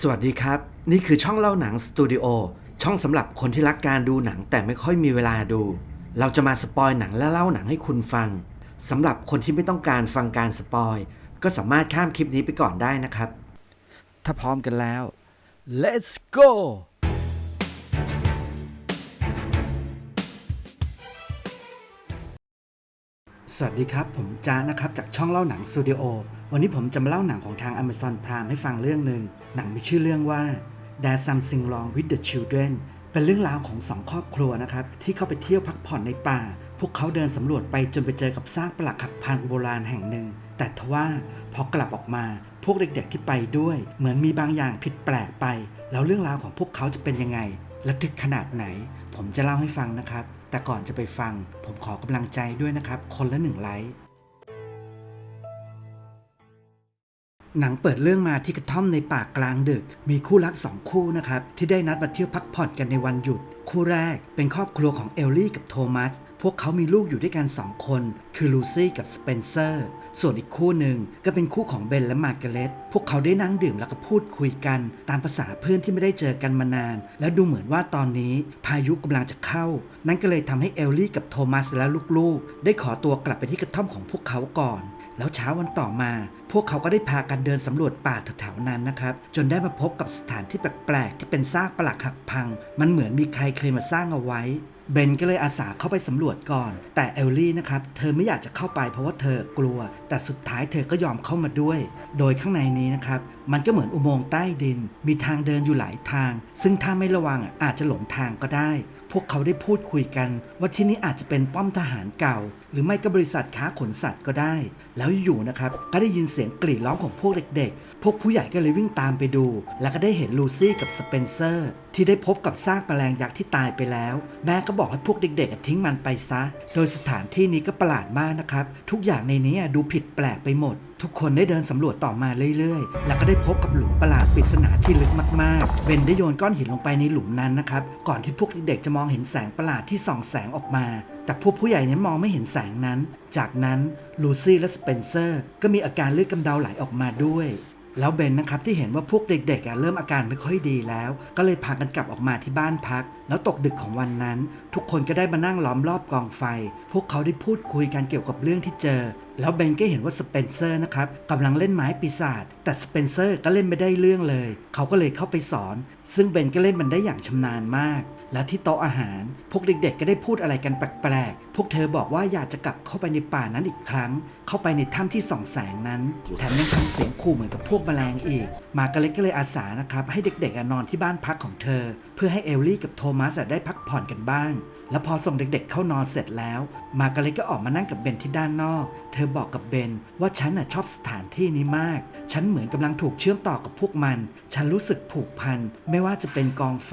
สวัสดีครับ นี่คือช่องเล่าหนังสตูดิโอช่องสำหรับคนที่รักการดูหนังแต่ไม่ค่อยมีเวลาดู เราจะมาสปอยหนังและเล่าหนังให้คุณฟังสำหรับคนที่ไม่ต้องการฟังการสปอยก็สามารถข้ามคลิปนี้ไปก่อนได้นะครับ ถ้าพร้อมกันแล้ว let's go สวัสดีครับ ผมจ้านะครับจากช่องเล่าหนังสตูดิโอวันนี้ผมจะมาเล่าหนังของทาง Amazon Prime ให้ฟังเรื่องหนึ่ง หนังมีชื่อเรื่องว่า There's Something Wrong with the Children เป็นเรื่องราวของสองครอบครัวนะครับ ที่เข้าไปเที่ยวพักผ่อนในป่า พวกเขาเดินสำรวจไปจนไปเจอกับซากปรักหักพังโบราณแห่งหนึ่ง แต่ทว่าพอกลับออกมาพวกเด็กๆที่ไปด้วย เหมือนมีบางอย่างผิดแปลกไป แล้วเรื่องราวของพวกเขาจะเป็นยังไงและทึกขนาดไหน ผมจะเล่าให้ฟังนะครับ แต่ก่อนจะไปฟัง ผมขอกำลังใจด้วยนะครับ คนละหนึ่งไลค์ หนังเปิดเรื่องมาที่กระท่อมในป่ากลางดึก มีคู่รักสองคู่นะครับ ที่ได้นัดมาเที่ยวพักผ่อนกันในวันหยุด คู่แรกเป็นครอบครัวของเอลลี่กับโทมัส พวกเขามีลูกอยู่ด้วยกันสองคน คือลูซี่กับสเปนเซอร์ ส่วนอีกคู่หนึ่งก็เป็นคู่ของเบนและมาร์กาเร็ตพวกเขาได้นั่งดื่มแล้วก็พูดคุยกัน ตามภาษาเพื่อนที่ไม่ได้เจอกันมานาน และดูเหมือนว่าตอนนี้พายุกำลังจะเข้า นั่นก็เลยทำให้เอลลี่กับโทมัสและลูกๆ ได้ขอตัวกลับไปที่กระท่อมของพวกเขาก่อน แล้วเช้าวันต่อมา พวกเขาก็ได้พากันเดินสำรวจป่าแถวๆนั้นนะครับ จนได้มาพบกับสถานที่แปลกๆที่เป็นซากปรักหักพัง มันเหมือนมีใครเคยมาสร้างเอาไว้เบนก็เลยอาสาเข้าไปสำรวจก่อน แต่เอลลี่นะครับ เธอไม่อยากจะเข้าไปเพราะว่าเธอกลัว แต่สุดท้ายเธอก็ยอมเข้ามาด้วย โดยข้างในนี้นะครับ มันก็เหมือนอุโมงค์ใต้ดิน มีทางเดินอยู่หลายทาง ซึ่งถ้าไม่ระวังอะอาจจะหลงทางก็ได้ พวกเขาได้พูดคุยกัน ว่าที่นี่อาจจะเป็นป้อมทหารเก่า หรือไม่ก็บริษัทค้าขนสัตว์ก็ได้ แล้วอยู่นะครับก็ได้ยินเสียงกรีดร้องของพวกเด็กๆ พวกผู้ใหญ่ก็เลยวิ่งตามไปดู แล้วก็ได้เห็นลูซี่กับสเปนเซอร์ ที่ได้พบกับซากแมลงยักษ์ที่ตายไปแล้ว แม่ก็บอกให้พวกเด็กๆทิ้งมันไปซะ โดยสถานที่นี้ก็ประหลาดมากนะครับ ทุกอย่างในนี้ดูผิดแปลกไปหมดทุกคนได้เดินสำรวจต่อมาเรื่อยๆ แล้วก็ได้พบกับหลุมประหลาดปริศนาที่ลึกมากๆ เบนได้โยนก้อนหินลงไปในหลุมนั้นนะครับ ก่อนที่พวกเด็กๆจะมองเห็นแสงประหลาดที่ส่องแสงออกมาแต่พวกผู้ใหญ่เนี่ยมองไม่เห็นแสงนั้น จากนั้นลูซี่และสเปนเซอร์ก็มีอาการเลือดกำเดาไหลออกมาด้วย แล้วเบนนะครับที่เห็นว่าพวกเด็กๆเริ่มอาการไม่ค่อยดีแล้ว ก็เลยพากันกลับออกมาที่บ้านพัก แล้วตกดึกของวันนั้น ทุกคนก็ได้มานั่งล้อมรอบกองไฟ พวกเขาได้พูดคุยกันเกี่ยวกับเรื่องที่เจอ แล้วเบนก็เห็นว่าสเปนเซอร์นะครับกำลังเล่นไม้ปีศาจแต่สเปนเซอร์ก็เล่นไม่ได้เรื่องเลย เขาก็เลยเข้าไปสอน ซึ่งเบนก็เล่นมันได้อย่างชำนาญมาก และที่โต๊ะอาหาร พวกเด็กๆ ก็ได้พูดอะไรกันแปลกๆ พวกเธอบอกว่าอยากจะกลับเข้าไปในป่านั้นอีกครั้ง เข้าไปในถ้ำที่ส่องแสงนั้น แถมยังทำเสียงขู่เหมือนกับพวกแมลงอีก มากเล็กก็เลยอาสานะครับ ให้เด็กๆนอนที่บ้านพักของเธอ เพื่อให้เอลลี่กับโทมัสได้พักผ่อนกันบ้าง แล้วพอส่งเด็กๆเข้านอนเสร็จแล้ว มากาเล็ตก็ออกมานั่งกับเบนที่ด้านนอก เธอบอกกับเบนว่าฉันน่ะชอบสถานที่นี้มาก ฉันเหมือนกำลังถูกเชื่อมต่อกับพวกมัน ฉันรู้สึกผูกพัน ไม่ว่าจะเป็นกองไฟ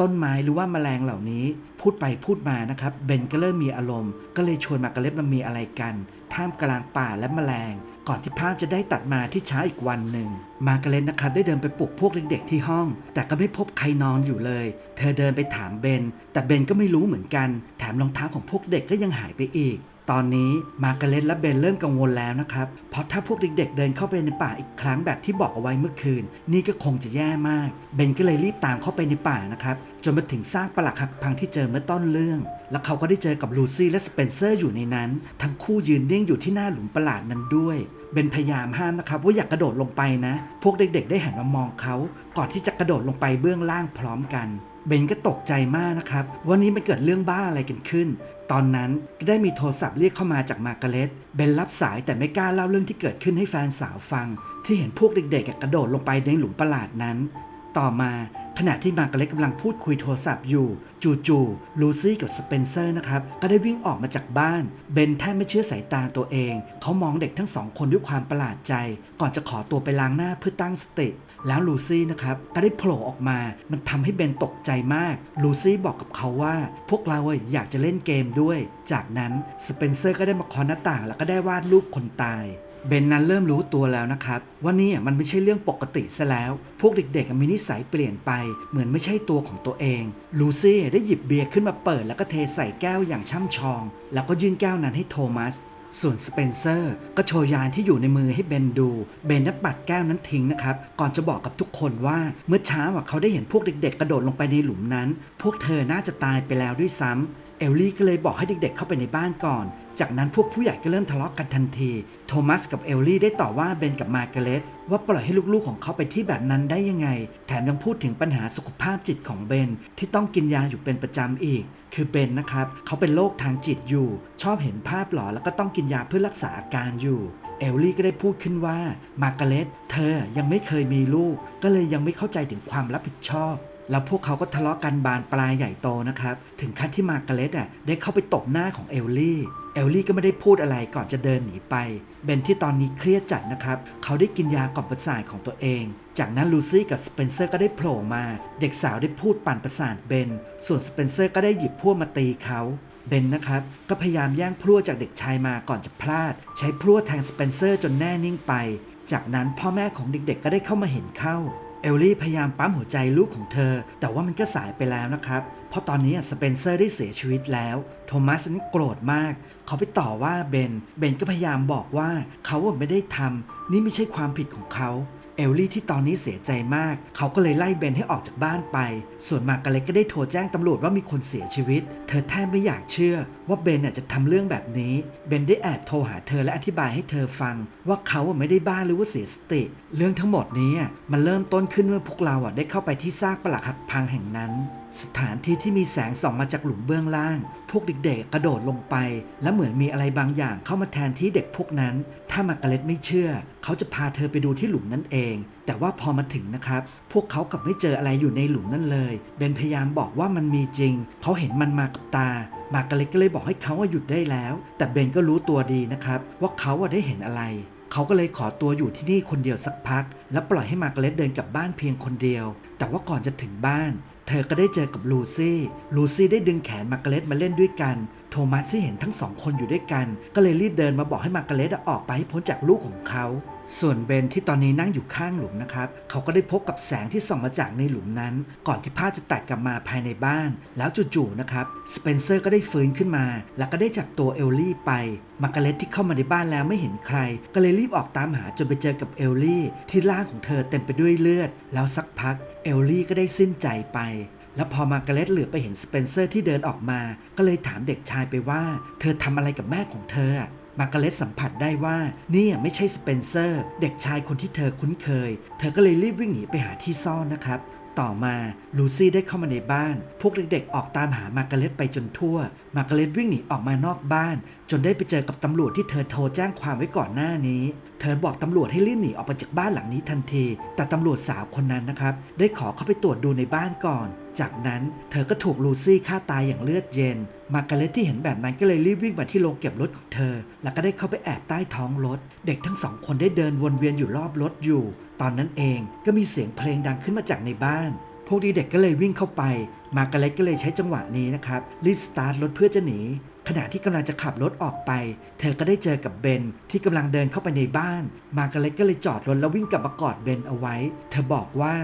ต้นไม้หรือว่าแมลงเหล่านี้ พูดไปพูดมานะครับ เบนก็เริ่มมีอารมณ์ ก็เลยชวนมาร์กาเล็ตมามีอะไรกัน ท่ามกลางป่าและแมลง ก่อนที่ภาพจะได้ตัดมาที่เช้าอีกวันหนึ่ง มาร์กาเร็ตนะครับได้เดินไปปลุกพวกเด็กๆที่ห้อง แต่ก็ไม่พบใครนอนอยู่เลย เธอเดินไปถามเบน แต่เบนก็ไม่รู้เหมือนกัน แถมรองเท้าของพวกเด็กก็ยังหายไปอีก ตอนนี้มาร์กาเร็ตและเบนเริ่มกังวลแล้วนะครับ เพราะถ้าพวกเด็กๆ เดินเข้าไปในป่าอีกครั้งแบบที่บอกเอาไว้เมื่อคืน นี่ก็คงจะแย่มาก เบนก็เลยรีบตามเข้าไปในป่านะครับจนมาถึงซากปลักหักพังที่เจอเมื่อต้นเรื่อง แล้วเขาก็ได้เจอกับลูซี่และสเปนเซอร์อยู่ในนั้น ทั้งคู่ยืนนิ่งอยู่ที่หน้าหลุมประหลาดนั้นด้วย เบนพยายามห้ามนะครับว่าอยากกระโดดลงไปนะ พวกเด็กๆ ได้หันมามองเขา ก่อนที่จะกระโดดลงไปเบื้องล่างพร้อมกันเบนก็ตกใจมากนะครับว่านี้มันเกิดเรื่องบ้าอะไรกันขึ้น ตอนนั้นก็ได้มีโทรศัพท์เรียกเข้ามาจากมาร์กาเร็ตเบนรับสายแต่ไม่กล้าเล่าเรื่องที่เกิดขึ้นให้แฟนสาวฟัง ที่เห็นพวกเด็กๆกระโดดลงไปในหลุมประหลาดนั้น ต่อมา ขณะที่มาร์กาเร็ตกำลังพูดคุยโทรศัพท์อยู่ จู่ๆลูซี่กับสเปนเซอร์นะครับ ก็ได้วิ่งออกมาจากบ้านเบนแทบไม่เชื่อสายตาตัวเอง เขามองเด็กทั้งสองคนด้วยความประหลาดใจ ก่อนจะขอตัวไปล้างหน้าเพื่อตั้งสติแล้วลูซี่นะครับก็ได้โผล่ออกมา มันทำให้เบนตกใจมาก ลูซี่บอกกับเขาว่า พวกเราอะอยากจะเล่นเกมด้วย จากนั้นสเปนเซอร์ก็ได้มาคอหน้าต่างแล้วก็ได้วาดรูปคนตาย เบนนั้นเริ่มรู้ตัวแล้วนะครับว่านี่มันไม่ใช่เรื่องปกติซะแล้ว พวกเด็กๆมีนิสัยเปลี่ยนไป เหมือนไม่ใช่ตัวของตัวเอง ลูซี่ได้หยิบเบียร์ขึ้นมาเปิดแล้วก็เทใส่แก้วอย่างช่ำชอง แล้วก็ยื่นแก้วนั้นให้โทมัส ส่วนสเปนเซอร์ ก็โชว์ยานที่อยู่ในมือให้เบนดู เบนนัดปัดแก้วนั้นทิ้งนะครับ ก่อนจะบอกกับทุกคนว่าเมื่อเช้าเขาได้เห็นพวกเด็ก ๆ กระโดดลงไปในหลุมนั้น พวกเธอน่าจะตายไปแล้วด้วยซ้ำ เอลลี่ก็เลยบอกให้เด็กๆเข้าไปในบ้านก่อน จากนั้นพวกผู้ใหญ่ก็เริ่มทะเลาะกันทันที โทมัสกับเอลลี่ได้ต่อว่าเบนกับมาร์กาเร็ตว่าปล่อยให้ลูกๆของเขาไปที่แบบนั้นได้ยังไง แถมยังพูดถึงปัญหาสุขภาพจิตของเบนที่ต้องกินยาอยู่เป็นประจำอีก คือเบนนะครับ เขาเป็นโรคทางจิตอยู่ ชอบเห็นภาพหลอนแล้วก็ต้องกินยาเพื่อรักษาอาการอยู่ เอลลี่ก็ได้พูดขึ้นว่า มาร์กาเร็ตเธอยังไม่เคยมีลูก ก็เลยยังไม่เข้าใจถึงความรับผิดชอบ แล้วพวกเขาก็ทะเลาะกันบานปลายใหญ่โตนะครับ ถึงขั้นที่มาร์กาเร็ตอะได้เข้าไปตบหน้าของเอลลี่เอลลี่ก็ไม่ได้พูดอะไรก่อนจะเดินหนีไป เบนที่ตอนนี้เครียดจัดนะครับ เขาได้กินยากล่อมประสาทของตัวเอง จากนั้นลูซี่กับสเปนเซอร์ก็ได้โผล่มา เด็กสาวได้พูดปั่นประสาทเบน ส่วนสเปนเซอร์ก็ได้หยิบพวกมาตีเขาเบนนะครับ ก็พยายามแย่งพลั่วจากเด็กชายมาก่อนจะพลาด ใช้พลั่วแทงสเปนเซอร์จนแน่นิ่งไป จากนั้นพ่อแม่ของเด็กๆก็ได้เข้ามาเห็นเข้า อลลี่พยายามปั๊มหัวใจลูกของเธอ แต่ว่ามันก็สายไปแล้วนะครับ เพราะตอนนี้สเปนเซอร์ได้เสียชีวิตแล้ว โทมัสนั้นโกรธมาก เขาไปต่อว่าเบน เบนก็พยายามบอกว่าเขาไม่ได้ทำนี่ไม่ใช่ความผิดของเขา เอลลี่ที่ตอนนี้เสียใจมาก เขาก็เลยไล่เบนให้ออกจากบ้านไป ส่วนมากาเล็กก็ได้โทรแจ้งตำรวจว่ามีคนเสียชีวิต เธอแทบไม่อยากเชื่อ ว่าเบนน่ะจะทำเรื่องแบบนี้ เบนได้แอบโทรหาเธอและอธิบายให้เธอฟัง ว่าเขาไม่ได้บ้าหรือว่าเสียสติ เรื่องทั้งหมดนี้มันเริ่มต้นขึ้นเมื่อพวกเราได้เข้าไปที่ซากปลักหักพังแห่งนั้น สถานที่ที่มีแสงส่องมาจากหลุมเบื้องล่าง พวกเด็กๆกระโดดลงไป และเหมือนมีอะไรบางอย่างเข้ามาแทนที่เด็กพวกนั้น ถ้ามาร์กาเร็ตไม่เชื่อ เขาจะพาเธอไปดูที่หลุมนั่นเอง แต่ว่าพอมาถึงนะครับ พวกเขากลับไม่เจออะไรอยู่ในหลุมนั่นเลย เบนพยายามบอกว่ามันมีจริง เขาเห็นมันมากับตา มาร์กาเร็ตก็เลยบอกให้เขาาหยุดได้แล้ว แต่เบนก็รู้ตัวดีนะครับว่าเขาได้เห็นอะไรเขาก็เลยขอตัวอยู่ที่นี่คนเดียวสักพัก แล้วปล่อยให้มาร์กาเร็ตเดินกลับบ้านเพียงคนเดียว แต่ว่าก่อนจะถึงบ้าน เธอก็ได้เจอกับลูซี่ ลูซี่ได้ดึงแขนมาร์กาเร็ตมาเล่นด้วยกัน โทมัสที่เห็นทั้งสองคนอยู่ด้วยกัน ก็เลยรีบเดินมาบอกให้มาร์กาเร็ตออกไปให้พ้นจากลูกของเขา ส่วนเบนที่ตอนนี้นั่งอยู่ข้างหลุมนะครับเขาก็ได้พบกับแสงที่ส่องมาจากในหลุมนั้น ก่อนที่ภาพจะตัดกลับมาภายในบ้าน แล้วจู่ๆนะครับสเปนเซอร์ก็ได้ฟื้นขึ้นมา แล้วก็ได้จับตัวเอลลี่ไปมาร์กาเร็ตที่เข้ามาในบ้านแล้วไม่เห็นใคร ก็เลยรีบออกตามหาจนไปเจอกับเอลลี่ ที่ร่างของเธอเต็มไปด้วยเลือด แล้วสักพักเอลลี่ก็ได้สิ้นใจไปแล้วพอมาร์กาเร็ตเหลือไปเห็นสเปนเซอร์ที่เดินออกมา ก็เลยถามเด็กชายไปว่า เธอทำอะไรกับแม่ของเธอ มาร์กาเร็ตสัมผัสได้ว่านี่ไม่ใช่สเปนเซอร์ เด็กชายคนที่เธอคุ้นเคย เธอก็เลยรีบวิ่งหนีไปหาที่ซ่อนนะครับต่อมาลูซี่ได้เข้ามาในบ้าน พวกเด็กๆ ออกตามหามาร์กาเร็ตไปจนทั่ว มาร์กาเร็ตวิ่งหนีออกมานอกบ้าน จนได้ไปเจอกับตำรวจที่เธอโทรแจ้งความไว้ก่อนหน้านี้ เธอบอกตำรวจให้รีบหนีออกไปจากบ้านหลังนี้ทันที แต่ตำรวจสาวคนนั้นนะครับ ได้ขอเข้าไปตรวจดูในบ้านก่อน จากนั้นเธอก็ถูกลูซี่ฆ่าตายอย่างเลือดเย็น มาร์กาเร็ตที่เห็นแบบนั้นก็เลยรีบวิ่งมาที่โรงเก็บรถของเธอ แล้วก็ได้เข้าไปแอบใต้ท้องรถ เด็กทั้งสองคนได้เดินวนเวียนอยู่รอบรถอยู่ ตอนนั้นเองก็มีเสียงเพลงดังขึ้นมาจากในบ้าน พวกเด็กๆก็เลยวิ่งเข้าไป มาร์กาเร็ตก็เลยใช้จังหวะนี้นะครับรีบสตาร์ทรถเพื่อจะหนี ขณะที่กำลังจะขับรถออกไป เธอก็ได้เจอกับเบนที่กำลังเดินเข้าไปในบ้าน มาร์กาเร็ตก็เลยจอดรถแล้ววิ่งกลับมากอดเบนเอาไว้ เธอบอกว่า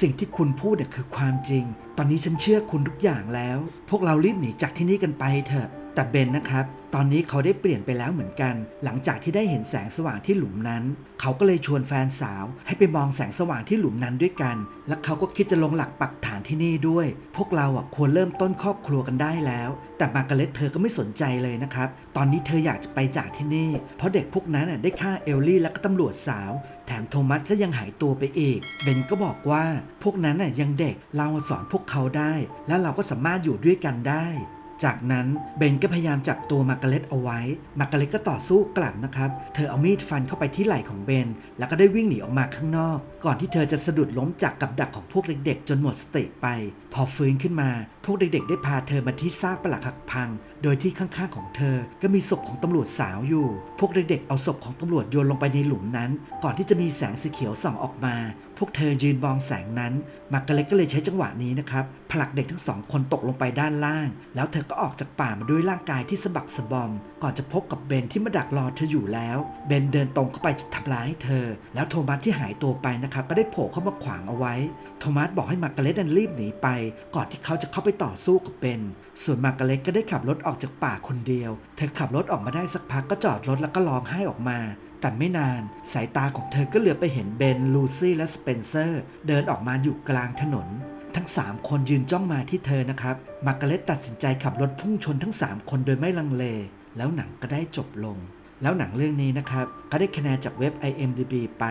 สิ่งที่คุณพูดเนี่ยคือความจริง ตอนนี้ฉันเชื่อคุณทุกอย่างแล้ว พวกเรารีบหนีจากที่นี่กันไปเถอะ แต่เบนนะครับ ตอนนี้เขาได้เปลี่ยนไปแล้วเหมือนกัน หลังจากที่ได้เห็นแสงสว่างที่หลุมนั้น เขาก็เลยชวนแฟนสาว ให้ไปมองแสงสว่างที่หลุมนั้นด้วยกัน และเขาก็คิดจะลงหลักปักฐานที่นี่ด้วย พวกเราอะควรเริ่มต้นครอบครัวกันได้แล้ว แต่มาร์กาเร็ตเธอก็ไม่สนใจเลยนะครับ ตอนนี้เธออยากจะไปจากที่นี่ เพราะเด็กพวกนั้นน่ะได้ฆ่าเอลลี่และก็ตำรวจสาว แถมโทมัสก็ยังหายตัวไปอีก เบนก็บอกว่า พวกนั้นน่ะยังเด็ก เราสอนพวกเขาได้ และเราก็สามารถอยู่ด้วยกันได้ จากนั้นเบนก็พยายามจับตัวมาร์กาเร็ตเอาไว้ มาร์กาเร็ตก็ต่อสู้กลับนะครับ เธอเอามีดฟันเข้าไปที่ไหล่ของเบน แล้วก็ได้วิ่งหนีออกมาข้างนอก ก่อนที่เธอจะสะดุดล้มจากกับดักของพวกเด็กๆ จนหมดสติไป พอฟื้นขึ้นมา พวกเด็กๆ ได้พาเธอมาที่ซากปลักหักพัง โดยที่ข้างๆของเธอ ก็มีศพของตำรวจสาวอยู่ พวกเด็กๆ เอาศพของตำรวจโยนลงไปในหลุมนั้น ก่อนที่จะมีแสงสีเขียวส่องออกมา พวกเธอยืนมองแสงนั้น มาร์กาเร็ตก็เลยใช้จังหวะนี้นะครับ ผลักเด็กทั้งสองคนตกลงไปด้านล่าง แล้วเธอก็ออกจากป่ามาด้วยร่างกายที่สะบักสะบอม ก่อนจะพบกับเบนที่มาดักรอเธออยู่แล้ว เบนเดินตรงเข้าไปจะทำร้ายเธอ แล้วโทมัสที่หายตัวไปนะครับ ก็ได้โผล่เข้ามาขวางเอาไว้ โทมัสบอกให้มาร์กาเร็ตนั้นรีบหนีไป ก่อนที่เขาจะเข้าไปต่อสู้กับเบน ส่วนมาร์กาเร็ตก็ได้ขับรถออกจากป่าคนเดียว เธอขับรถออกมาได้สักพักก็จอดรถแล้วก็ร้องไห้ออกมา แต่ไม่นาน สายตาของเธอก็เหลือไปเห็นเบน ลูซี่และสเปนเซอร์ เดินออกมาอยู่กลางถนน ทั้ง 3 คนยืนจ้องมาที่เธอนะครับ มาร์กาเร็ตตัดสินใจขับรถพุ่งชนทั้ง 3 คนโดยไม่ลังเล แล้วหนังก็ได้จบลง แล้วหนังเรื่องนี้นะครับก็ได้คะแนนจากเว็บ IMDb ไป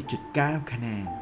4.9 คะแนน